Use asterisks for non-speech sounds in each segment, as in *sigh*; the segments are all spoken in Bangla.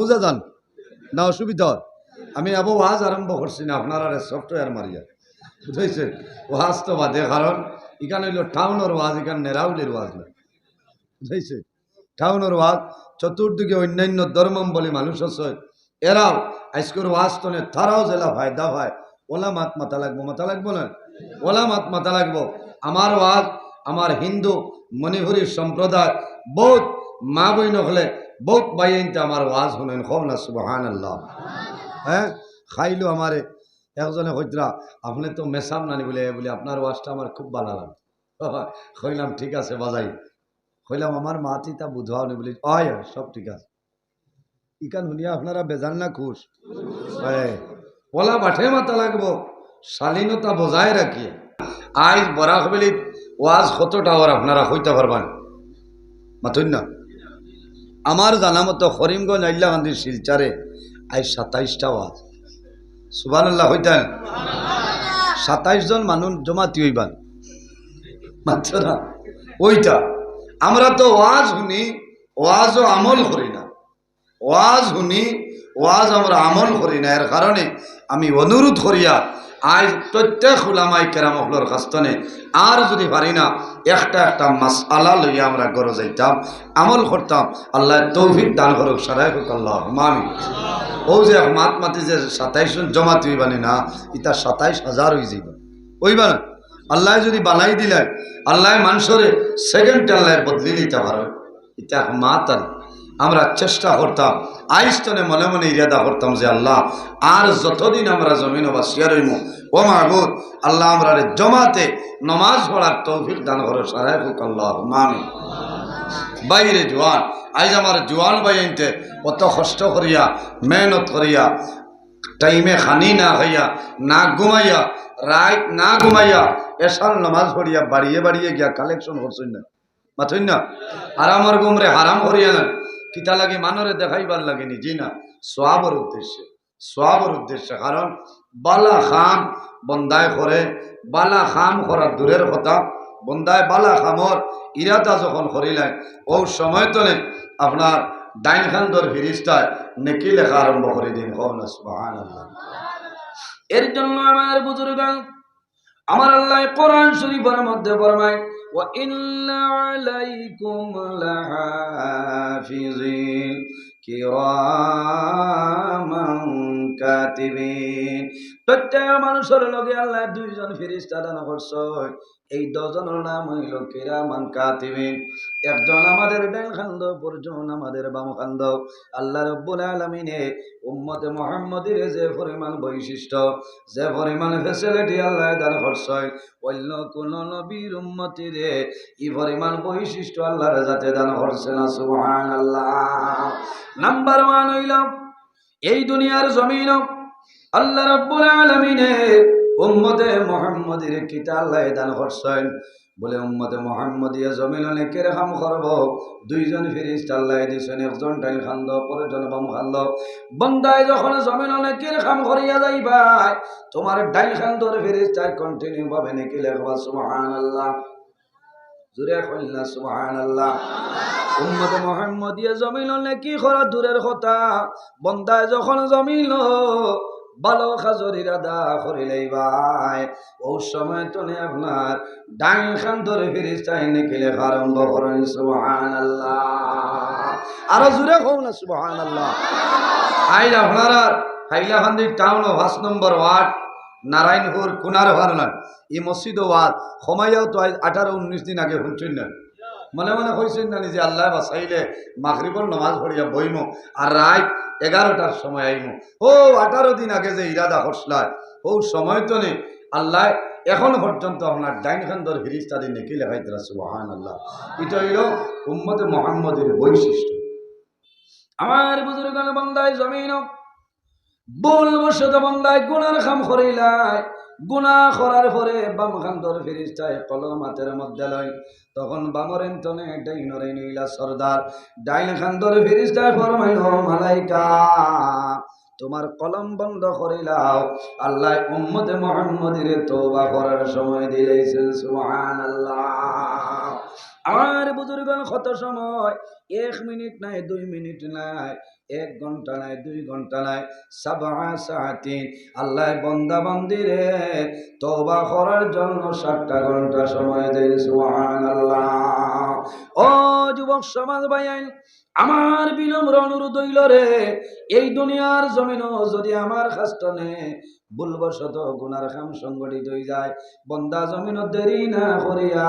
বুঝা যান। না, অসুবিধা? আমি আবু ওয়াজ আরম্ভ করছি না, আপনারা সফটওয়্যার মারিয়া। বুঝাইছে? ওয়াজ তো বাদে, কারণ এখানে হইল টাউনের ওয়াজ, এখানে নেরাউলির ওয়াজ না। বুঝাইছে? টাউনের ওয়াজ, চতুর্দিকে অন্যান্য ধর্মম বলে মানুষ আছে। এরাও আজকের ওয়াজ তনে তারাও জেলা ফায়দা হয়। ওলা মাত মাথা লাগবো মাথা লাগবো না? ওলা মাত মাথা লাগবো। আমার ওয়াজ, আমার হিন্দু মণিপুরী সম্প্রদায়, বহুত মা বইন হলে বহুত বাইনতে আমার ওয়াজ শুনেন খব না সুবাহান আল্লাহ হ্যাঁ? খাইলো আমারে। একজনে কইতরা আপনি তো মেসাম নানি বলে বলে আপনার ওয়াজটা আমার খুব ভালো লাগে কইলাম ঠিক আছে বাজাই। কইলাম আমার মা তিতা বুঝাও নি বলি হয়, সব ঠিক আছে। ইকান শুনিয়া আপনারা বেজান না খুশ? ওলা বাঠে মাথা লাগবো শালীনতা বজায় রাখিয়ে আজ বরাক বেলি ওয়াজ কত টাওয়ার আপনারা হইতে পারবেন? মাথুন না। আমার জানা মতো করিমগঞ্জ আইল্লাকান্দির শিলচারে আজ সাতাইশটা ওয়াজ। সুবান আল্লাহ হইতেন সাতাইশ জন মানুষ জমাতি হইবান। মাত্র ওইটা। আমরা তো ওয়াজ শুনি, ওয়াজও আমল করি না। ওয়াজ শুনি, ওয়াজ আমরা আমল করি না। এর কারণে আমি অনুরোধ করিয়া আজ প্রত্যেক উলামাই কেরামহলর কাস্তনে আর যদি পারি না, একটা একটা মাসালা লইয়া আমরা গড়ে যাইতাম, আমল করতাম। আল্লাহ তৌফিক দান করুক, সারাই হোক আল্লাহ। মামি ও যে মাত মাতি যে সাতাইশ জমা তুই বানি না ইটা সাতাইশ হাজার হয়ে যাইব। ওইবা আল্লাহ যদি বানাই দিলে, আল্লাহ মানুষরে সেকেন্ড আল্লাহ বদলি দিতে পারো। এটা মাত আর আমরা চেষ্টা করতাম আইস্তনে মনে মনে ইরাদা করতাম যে আল্লাহ, আর যতদিন আমরা জমিন বা শিয়ার হইম ও মাহবুদ আল্লাহ আমরা জমাতে নমাজ পড়ার তৌফিক দান করো, সারাই আল্লাহ মামি বাইরে জোয়ান, আজ আমার জোয়ান বাইনতে অত কষ্ট করিয়া, মেহনত করিয়া, টাইমে খানি না হইয়া, না ঘুমাইয়া রাত না ঘুমাইয়া এসাল নমাজ পড়িয়া বাড়িয়ে বাড়িয়ে গিয়া কালেকশন করছেন না। মাথুন না? আর গুমরে হারাম করিয়া না। কিতা লাগে? মানরে দেখাইবার লাগে জি না, সোয়াবর উদ্দেশ্যে। সোয়াবর উদ্দেশ্যে কারণ, বালা খাম বন্দায় করে, বালা খাম করার দূরের কথা। বন্দায় বালা খামর ইরাদা যখন করিলেন ও সময় তলে আপনার ডাইন খান্দর ফিরিস্তায় নেকি লেখা আরম্ভ করে দিন এর জন্য আমার বুজুর্গ আমার আল্লাহ কোরআন শরীফের মধ্যে ফরমায় ইন্না আলাইকুম লাহাফিজিন কিরামান কাতিবিন প্রত্যেক মানুষের লগে আল্লাহ দুইজন ফেরেশতা দান করছে। এই দজনের নাম হইল কিরামান কাতিবিন একজন আমাদের ডান খান্দ পরজন আমাদের বাম খান্দ। আল্লাহ রব্বুল আলামিনে উম্মতে মুহাম্মদের যে পরিমাণ বৈশিষ্ট্য, যে পরিমাণ ফেসিলিটি আল্লাহ দান করছে, অন্য কোন নবীর উম্মতিরে ই পরিমাণ বৈশিষ্ট্য আল্লাহর যাতে দান করছে না, সুবহানাল্লাহ। নাম্বার ওয়ান হইল এই দুনিয়ার জমিন আল্লাহ রাব্বুল আলামিনে উম্মতে মুহাম্মদের কিতা আল্লাহ দান করছেন। বলে উম্মতে মুহাম্মদিয়া জমিন অনেকের কাম করব? দুইজন ফিরিস্তা আল্লাহ দিছেন একজন টাইল খান্দ পরেরজন বাম খান্দ। বন্দায় যখন জমিন অনেকের কাম করিয়া যাইবা? তোমার ডাইল খান্দর ফিরিস্তায় কন্টিনিউ ভাবে নাকি লেখবা, সুবহানাল্লাহ। জুরে কইলা সুবহানাল্লাহ। উম্মত মুহাম্মদিয়া জমিল নাকি করা দূরের কথা। বন্দায় যখন জমিল ভালো খাজরির আদা করিলেই ভাই। ও সময় তো আপনার ডাইন খান ধরে ফিরিস্তাই নাকি লেখা আরম্ভ করেন, সুবহানাল্লাহ। আরও জুড়ে কও না, সুবহানাল্লাহ। আইল আপনারা হাইলাকান্দি টাউন পাঁচ নম্বর ওয়ার্ড, নারায়ণপুর কুনার ভারনার এই মসজিদ ওয়াদ সময়ও তো আঠারো, উনিশ দিন আগে শুনছেন না। মনে মনে কইছেন না যে আল্লাহ বাসাইলে মাগরিবর নমাজ পড়িয়া বইমো, আর রাত এগারোটার সময় আইমো। ও, আঠারো দিন আগে যে ইরাদা করছিলাম ও সময় তো নেই। আল্লাহ, এখন পর্যন্ত আপনার ডাইন খান্দর ফিরিস্তাদি নেকি লেখাইতে সুবাহান আল্লাহ এটা হইল উম্মতে মোহাম্মদের বৈশিষ্ট্য। আমার বুজুর্গ বন্দায় জমিন বল বসত বন্দায় গুনার খাম করিলাই গুনা করার পরে বাম খান্তর ফিরিস্তায় কলম হাতের মধ্যে লয়। তখন বামরেন তনে ডাইনরে নীলা সর্দার। ডাইন খান্তর ফিরিস্তায় ফরমাইল মালাইকা তোমার কলম বন্ধ করিলাও আল্লাহ উম্মতে মোহাম্মদের তোবা করার সময় দিলেছেন সুবহানাল্লাহ। আমার বুজুর্গন কত সময়? এক মিনিট নাই, দুই মিনিট নাই, এক ঘণ্টা নাই, দুই ঘণ্টা নাই সাবা আল্লাহ বন্দা বন্দিরে তওবা করার জন্য সাতটা ঘণ্টা সময় দেয়, সুবহানাল্লাহ। ও যুবক সমাজ আমার বিনম্র অনুরোধ হইল রে, এই দুনিয়ার জমিন যদি আমার খাস্তনে ভুলবশত গুনার খাম সংগঠিত হয়ে যায়। বন্দা জমিন দেরি না করিয়া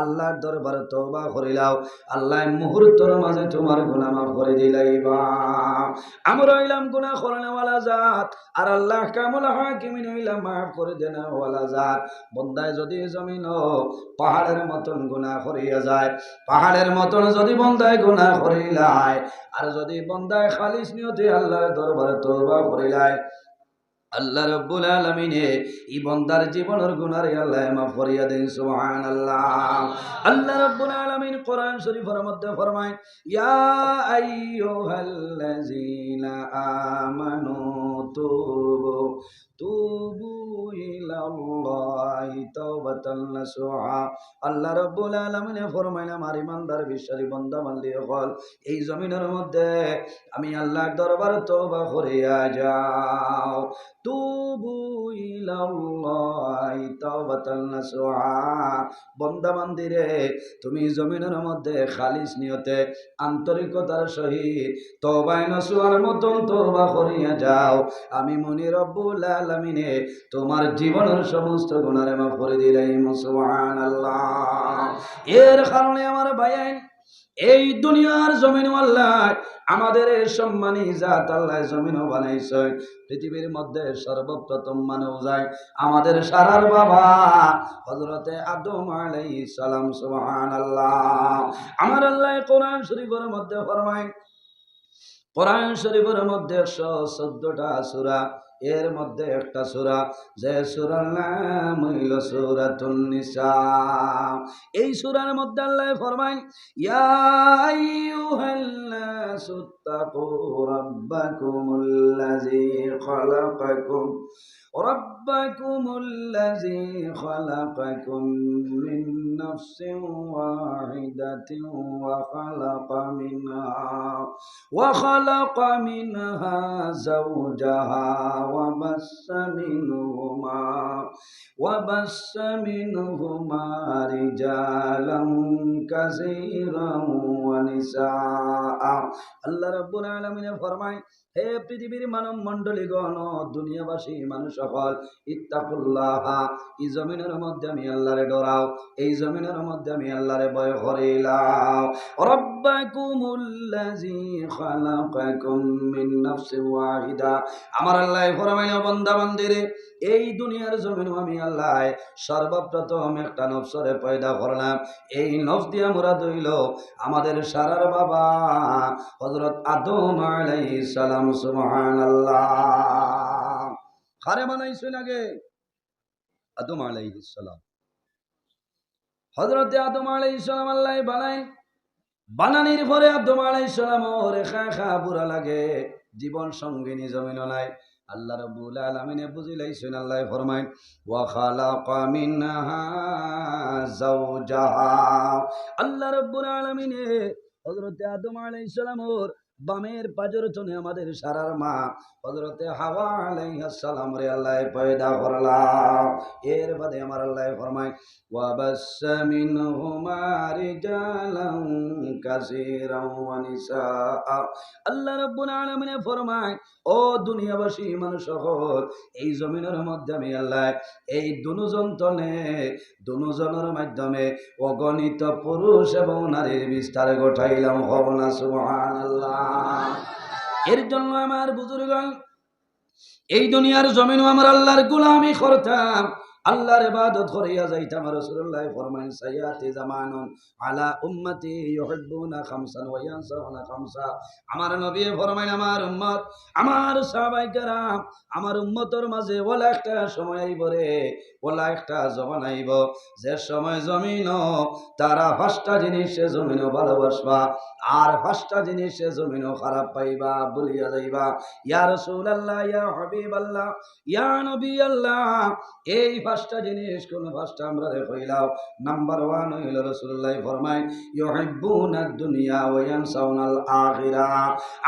আল্লাহর দরবার তো বা করিলাও। আল্লাহ মুহূর্তর মাঝে তোমার গুনামা করে দিলাইবা। আমরা হইলাম আর আল্লাহ হাকিমিন হইলাম মাফ করে বন্দায় যদি জমিন পাহাড়ের মতন গুনা করিয়া যায়, পাহাড়ের মতন যদি বন্দায় গুণা করিলায়, আর যদি বন্দায় খালিস নিয়তে আল্লাহর দরবারে তওবা করিলায় আল্লাহ রব্বুল আলমিনে ই বন্দার জীবনের গুনারে আল্লাহ মাফ করিয়া দেন, সুবহানাল্লাহ। আল্লাহ রব্বুল আলামিন কোরআন শরীফের মধ্যে ফরমায়, ইয়া আইয়ুহাল্লাযীনা আমানু তুবু তুবু আল্লাহ রব্বুল আলামিন ফরমায় আমার ইমানদার বিশ্বাসী বান্দা বান্দি হল এই জমিনের মধ্যে আমি আল্লাহর দরবার তওবা করিয়া যাও। তুবু তুমি জমিনের মধ্যে খালিস নিয়তে, আন্তরিকতার সহিত তবাই নসুয়ার মতন তবা করিয়া যাও। আমি মনি রব্বুল তোমার জীবনের সমস্ত গুণারে মাফ করে দিলাম সুবহানাল্লাহ এর কারণে আমার ভাইয়াই এই দুনিয়ার জমিন আল্লাহ আমাদের এই সম্মানী জাত আল্লাহ জমিনও বানাইছে। পৃথিবীর মধ্যে সর্বপ্রথম মানব যায় আমাদের সারার বাবা হজরতে আদম আলাই সালাম, সুবহানাল্লাহ। আমার আল্লাহ কোরআন শরীফের মধ্যে ফরমায়, কোরআন শরীফের মধ্যে একশো চোদ্দটা সূরা এর মধ্যে একটা সুরা, যে সুরার নাম হইল সুরাতুন্নিসা এই সুরার মধ্যে আল্লাহ ফরমাই ইয়া আইয়ুহান্নাসু তাকু রাব্বাকুমুল্লাযী খালাকাকুম ربكم الذي خلقكم من نفس واحدة وخلق منها وخلق منها زوجها وبس منهما وبس منهما رجالا كثيرا ونساء الله رب العالمين فرمائے হে পৃথিবীর মানব মন্ডলী গণ দুনিয়াবাসী মানুষ সকল, ইত্তাকুল্লাহ, এই জমিনের মধ্যে আমি আল্লাহরে ডরাও, এই জমিনের মধ্যে আমি আল্লাহরে ভয় হরিলাও রব্বাকুমুল্লাজি খালাকাকুম মিন নাফসিন ওয়াহিদা। আমার আল্লাহ ফরমাইল বান্দা বান্দিরে এই দুনিয়ার জমিন আমি আল্লাহ সর্বপ্রথম একটা নফসরে পয়দা করলাম। এই নফস দিয়া মুরাদ হইল আমাদের সারার বাবা হজরত আদম আলাইহিস সালাম, সুবহানাল্লাহ। খারে বানাইছেন আগে? আদম আলাইহিস সালাম। হজরত আদম আলাইহিস সালাম আল্লাহ বানাই বানানির পরে আদম আলাইহিস সালাম ওরে খা খা বুড়া লাগে। জীবন সঙ্গিনী জমিন নাই। আল্লাহ রাব্বুল আলামিনে বুঝিলাইছেন আল্লাহ যাওজাহা। আল্লাহ রাব্বুল আলামিনে হযরত আদম আলাইহিস সালাম ওর বামের পাজর চনে আমাদের সারার মা। হজরতে হাওয়া আলাইহিস সালাম রে আল্লাহ পয়দা করলাম। এর বাদে আমার আল্লাহ ফরমায় ওয়া বাসসা মিনহুমা রিজালান কাসীরান ওয়া নিসা আল্লাহ রাব্বুল আলামিন ফরমায়, ও দুনিয়াবাসী মানুষ সকল এই জমিনের মধ্যে আমি আল্লাহ, এই দুজন তনে দুজনের মাধ্যমে অগণিত পুরুষ এবং নারীর বিস্তার ঘটাইলাম। হব না, সুবহানাল্লাহ। এর জন্য আমার বুজুর্গ এই দুনিয়ার জমিনও আমার আল্লাহর গুলামি করতাম। আল্লাহর ইবাদত করিয়া যাইতাম, রাসূলুল্লাহ ফরমান সাইয়াতি জামানুন আলা উম্মতি ইউহিব্বুনা খামসান ওয়া ইয়ানসাউনা খামসা। আমার নবী ফরমান আমার উম্মত, আমার সাহাবায়ে আমার উম্মতর মাঝে ওলা একটা সময় আইব রে, ওলা একটা জমান আইব। যে সময় জমিন, তারা পাঁচটা জিনিসে জমিনও ভালোবাসবা, আর পাঁচটা জিনিসে জমিনও খারাপ পাইবা বলিয়া যাইবা। ইয়া রাসূলুল্লাহ, ইয়া হাবিবাল্লাহ, ইয়া নবী আল্লাহ, এই পাঁচটা জিনিস, কোন পাঁচটা আমরা হইলাও নাম্বার ওয়ান হইল রসুল্লাহ ফরমাই দুনিয়া ওয়া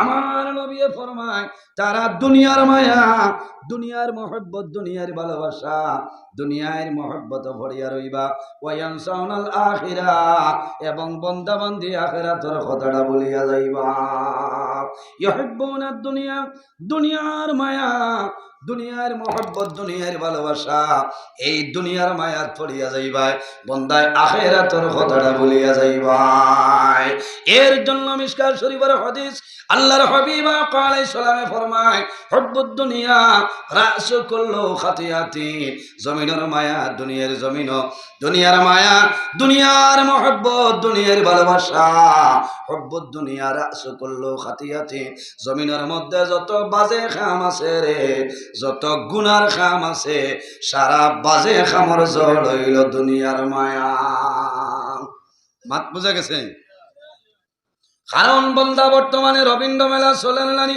আমার নবী ফরমায়, তারা দুনিয়ার মায়া, দুনিয়ার মহব্বত, দুনিয়ার ভালোবাসা, দুনিয়ার মহব্বত ভরিয়া রইবা। ওয়ায়ানসাউনাল আখিরা এবং বন্দাবন্দি আখিরাতের কথাটা বলিয়া যাইবা। ইউহিব্বুনা দুনিয়া, দুনিয়ার মায়া দুনিয়ার মহব্বত, দুনিয়ার ভালোবাসা, এই দুনিয়ার মায়ার পড়িয়া যাইবাই। বন্দায় আখেরাতর কথাটা বলিয়া যাইবাই। এর জন্য মিসকার শরীফের হাদিস আল্লাহর হাবিবা কালাই সালামে ফরমায়, হব্বুদ দুনিয়া রাস করল খাতিয়াতি। জমিনের মায়া দুনিয়ার জমিন, দুনিয়ার মায়া, দুনিয়ার মহব্বত, দুনিয়ার ভালোবাসা। হব্বুদ দুনিয়া রাস করল খাতিয়াতি। জমিনের মধ্যে যত বাজে খাম আছে রে যত গুনার খাম আছে, সারা বাজে খামর জল হইল দুনিয়ার মায়া। মাত বুঝা গেছে? কারণ বন্দা বর্তমানে রবীন্দ্র মেলা চলেন নানি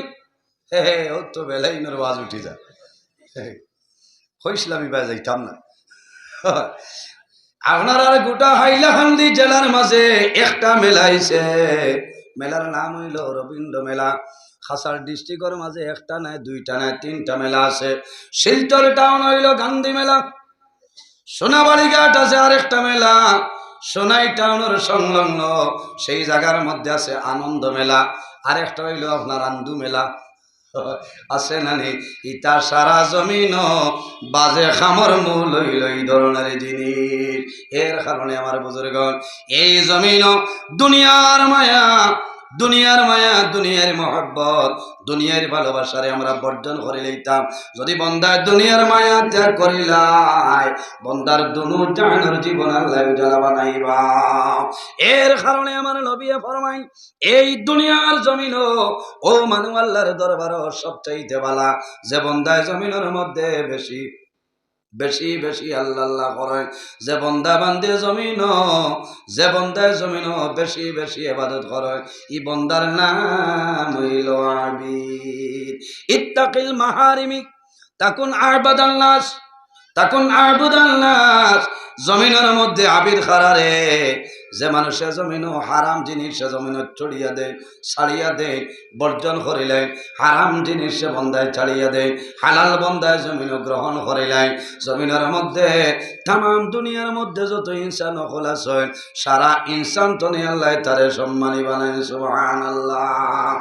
হে হে, ও তো বেলাই বাজ উঠি যা। হইসলামি বা যাইতাম না। আপনার আর গোটা হাইলাকান্দি জেলার মাঝে একটা মেলা আইছে মেলার নাম হইল রবীন্দ্র মেলা। খাসার ডিস্ট্রিক্টের মাঝে একটা নাই, দুইটা নাই, তিনটা মেলা আছে। শিলচর টাউন হইল গান্ধী মেলা। সোনাবাড়ি ঘাট আছে আরেকটা মেলা। সোনাই টাউনের সংলগ্ন, সেই জায়গার মধ্যে আছে আনন্দ মেলা। আরেকটা হইল আপনার আন্দু মেলা। *laughs* আছে নানি ইটা সারা জমিন, বাজে খামর মূল হইল এই ধরনের জিনিস। এর কারণে আমার বুজুর্গণ, এই জমিন দুনিয়ার মায়া দুনিয়ার মায়া, দুনিয়ার মহব্বত, দুনিয়ার ভালোবাসারে আমরা বর্জন করে লইতাম। যদি বন্দার দুনিয়ার মায়া ত্যাগ করিলাই, বন্দার দুনু জাহানোর জীবন আল্লাহ উজালা বানাইবা। এর কারণে আমার নবিয়ে ফরমাই এই দুনিয়ার জমিন ও মানু আল্লাহর দরবার সবচাইতে বালা যে বন্দায় জমিনের মধ্যে বেশি বেশি বেশি আল্লাহ আল্লাহ করে যে বন্দা বান্ধে জমিন, যে বন্দায় জমিন বেশি বেশি এবাদত করে ই বন্দার নাম হইল আবির ইত্তাকিল মাহারিমি, তাকুন আবাদাল নাস। তাকুন আবুদাল নাস জমিনের মধ্যে আবির খারারে, যে মানুষে জমিন হারাম জিনিস সে জমিন দেয় ছাড়িয়া দেয় বর্জন করিলে, হারাম জিনিস সে বন্দায় ছাড়িয়া দেয় হালাল বন্দায় জমিন গ্রহণ করিলে, জমিনের মধ্যে তাম দুনিয়ার মধ্যে যত ইনসান আছে, সারা ইনসান তো নিয়ে আল্লাহ তারে সম্মানী বানায়, সুবহানাল্লাহ।